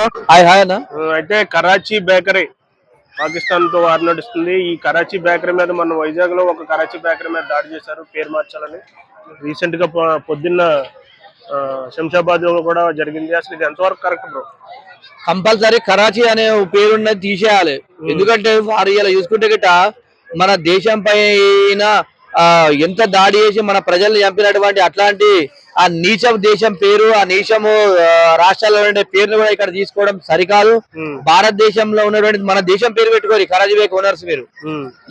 Hi hi అన్న. అయితే Karachi bakery పాకిస్తాన్తో వారు నడుస్తుంది. ఈ కరాచీ బేకరీ మీద మన వైజాగ్లో ఒక కరాచీ బేకరీ మీద దాడి చేశారు పేరు మార్చాలని. రీసెంట్గా పొద్దున్న శంషాబాద్లో కూడా జరిగింది. అసలు ఇది ఎంతవరకు కరెక్ట్ బ్రో కంపల్సరీ కరాచీ అనే పేరున్నది తీసేయాలి. ఎందుకంటే వారు ఇలా చూసుకుంటే గిట్ట మన దేశం పైన ఎంత దాడి చేసి మన ప్రజల్ని చంపినటువంటి అట్లాంటి ఆ నీచ దేశం పేరు ఆ నీచము రాష్ట్రాల్లో ఉండే పేరును కూడా ఇక్కడ తీసుకోవడం సరికాదు. భారతదేశంలో ఉన్నటువంటి మన దేశం పేరు పెట్టుకోరు కరాచీ బేక్ ఓనర్స్ మీరు.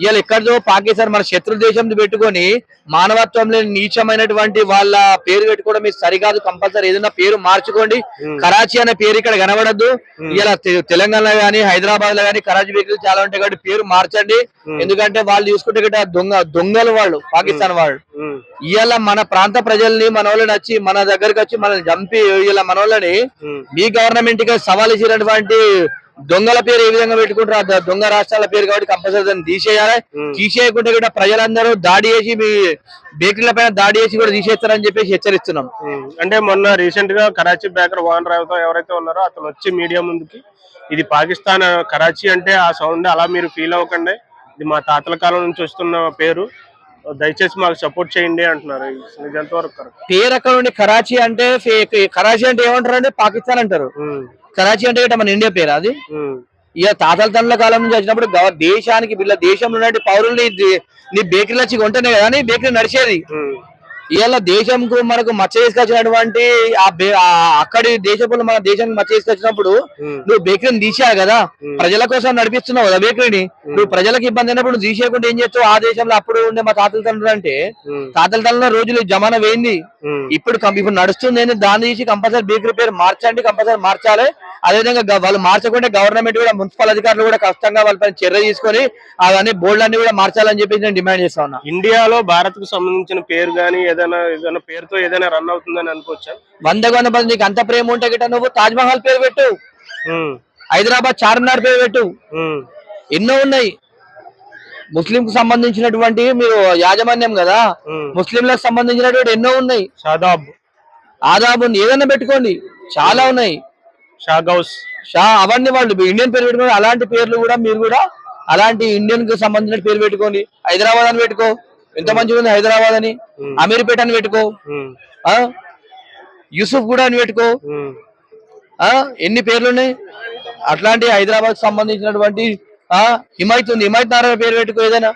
ఇవాళ ఎక్కడిదో పాకిస్తాన్ మన శత్రు దేశం పెట్టుకొని మానవత్వం లేని నీచమైనటువంటి వాళ్ళ పేరు పెట్టుకోవడం ఇది సరికాదు కంపల్సరీ. ఏదైనా పేరు మార్చుకోండి. కరాచీ అనే పేరు ఇక్కడ కనబడద్దు. ఇలా తెలంగాణలో గానీ హైదరాబాద్లో గానీ కరాచీ బేకరీలు చాలా ఉంటాయి కాబట్టి పేరు మార్చండి. ఎందుకంటే వాళ్ళు చూసుకుంటే దొంగ దొంగలు వాళ్ళు పాకిస్తాన్ వాళ్ళు. ఇవాళ మన ప్రాంత ప్రజల్ని మన వాళ్ళని వచ్చి మన దగ్గరికి వచ్చి మనల్ని చంపి ఇలా మన వాళ్ళని మీ గవర్నమెంట్కి సవాల్ ఇచ్చినటువంటి దొంగల పేరు ఏ విధంగా పెట్టుకుంటారు దొంగ రాష్ట్రాల పేరు కాబట్టి కంపల్సరీ దాన్ని తీసేయాలి. ఉమ్. తీసేయకుంటే కూడా ప్రజలందరూ దాడి చేసి మీ బేకరీల పైన దాడి చేసి కూడా తీసేస్తారని చెప్పేసి హెచ్చరిస్తున్నాం. అంటే మొన్న రీసెంట్గా కరాచీ బేకర్ ఓనర్ ఎవరైతే ఉన్నారో అతను వచ్చి మీడియా ముందుకి ఇది పాకిస్తాన్ కరాచీ అంటే ఆ సౌండ్ అలా మీరు ఫీల్ అవ్వకండి. ఇది మా తాతల కాలం నుంచి వస్తున్న పేరు. దయచేసి మాకు సపోర్ట్ చేయండి అంటున్నారు. పేరు అక్కడ నుండి కరాచీ అంటే కరాచీ అంటే ఏమంటారు అంటే పాకిస్తాన్ అంటారు. కరాచీ అంటే మన ఇండియా పేరు అది? ఇక తాతల తండ్రుల కాలం నుంచి వచ్చినప్పుడు దేశానికి వీళ్ళ దేశంలో ఉన్నటువంటి పౌరుల్ని నీ బేకరీలు వచ్చి కొంటేనే కదా నీ బేకరీ నడిచేది. ఇవాళ దేశంకు మనకు మచ్చ చేసుకొచ్చినటువంటి అక్కడి దేశపులు మన దేశానికి మచ్చ చేసుకొచ్చినప్పుడు నువ్వు బేకరీని తీసేయాలి కదా. ప్రజల కోసం నడిపిస్తున్నావు కదా బేకరీని నువ్వు ప్రజలకు ఇబ్బంది అయినప్పుడు నువ్వు తీసేయకుండా ఏం చేస్తావు? ఆ దేశంలో అప్పుడు ఉండే మా తాతల తండ్రులు అంటే తాతల తండ్రుల రోజులు జమానా వేయింది ఇప్పుడు ఇప్పుడు నడుస్తుంది దాన్ని తీసి కంపల్సరీ బేకరీ పేరు మార్చండి కంపల్సరీ మార్చాలి. అదేవిధంగా వాళ్ళు మార్చకుండా గవర్నమెంట్ కూడా మున్సిపల్ అధికారులు కూడా కష్టంగా వాళ్ళపైన చర్య తీసుకొని అవన్నీ బోర్డులన్నీ కూడా మార్చాలని చెప్పేసి నేను డిమాండ్ చేస్తా ఉన్నా. ఇండియాలో భారత్కు సంబంధించిన పేరు గానీ ఏదైనా ఏదైనా పేరుతో ఏదైనా రన్ అవుతుందని అనుకోవచ్చా? వంద వంద మంది నీకు అంత ప్రేమ ఉంటే గిట్ట నువ్వు తాజ్ మహల్ పేరు పెట్టు. హైదరాబాద్ చార్మినార్ పేరు పెట్టు. ఎన్నో ఉన్నాయి. ముస్లిం కు సంబంధించినటువంటి మీరు యాజమాన్యం కదా. ముస్లింలకు సంబంధించినటువంటి ఎన్నో ఉన్నాయి. ఆదాబ్ ఉంది ఏదైనా పెట్టుకోండి. చాలా ఉన్నాయి. షాగౌస్ షా అవన్నీ వాళ్ళు ఇండియన్ పేరు పెట్టుకోండి అలాంటి పేర్లు కూడా మీరు కూడా అలాంటి ఇండియన్కు సంబంధించిన పేరు పెట్టుకోండి హైదరాబాద్ అని పెట్టుకో ఎంత మంచిగా ఉంది హైదరాబాద్ అని. అమీర్పేట అని పెట్టుకో యూసుఫ్ కూడా అని పెట్టుకో ఎన్ని పేర్లు ఉన్నాయి అట్లాంటి హైదరాబాద్ సంబంధించినటువంటి ఆ? హిమాయత్ ఉంది. హిమాయత్ నారాయణ పేరు పెట్టుకో ఏదైనా.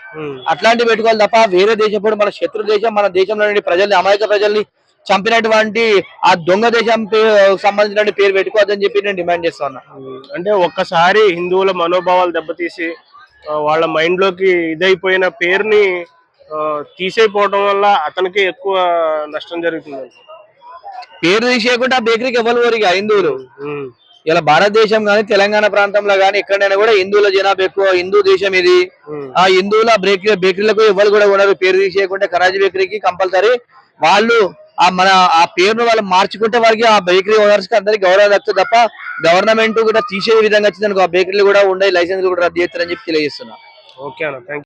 అట్లాంటివి పెట్టుకోవాలి తప్ప వేరే దేశం మన శత్రు దేశం మన దేశంలో ప్రజల్ని అమాయక ప్రజల్ని చంపినటువంటి ఆ దొంగ దేశం సంబంధించిన పేరు పెట్టుకోవద్దని చెప్పి నేను డిమాండ్ చేస్తా ఉన్నా. ఉమ్, అంటే ఒక్కసారి హిందువుల మనోభావాలు దెబ్బతీసి వాళ్ళ మైండ్లోకి ఇదైపోయిన పేరుని ఆ, తీసేయపోవడం వల్ల అతనికి ఎక్కువ నష్టం జరుగుతుంది పేరు తీసేయకుండా బేకరీకి ఎవరు హిందువులు. ఇలా భారతదేశం కానీ తెలంగాణ ప్రాంతంలో కానీ ఎక్కడైనా కూడా హిందువుల జనాభా ఎక్కువ హిందూ దేశం ఇది. ఆ హిందువుల బేకరీ బేకరీలకు ఎవరు కూడా ఉన్నారు పేరు తీసేయకుండా కరాజీ బేకరీకి కంపల్సరీ వాళ్ళు ఆ మన ఆ పేరును వాళ్ళు మార్చుకుంటే వారికి ఆ బేకరీ ఓనర్స్కి అందరికి గౌరవం దక్కుతుంది తప్ప గవర్నమెంట్ కూడా తీసే విధంగా వచ్చిందనుకో ఆ బేకరీలు కూడా ఉండే లైసెన్స్ కూడా రద్దు చేస్తారని చెప్పి తెలియజేస్తున్నా. ఓకే అన్న థ్యాంక్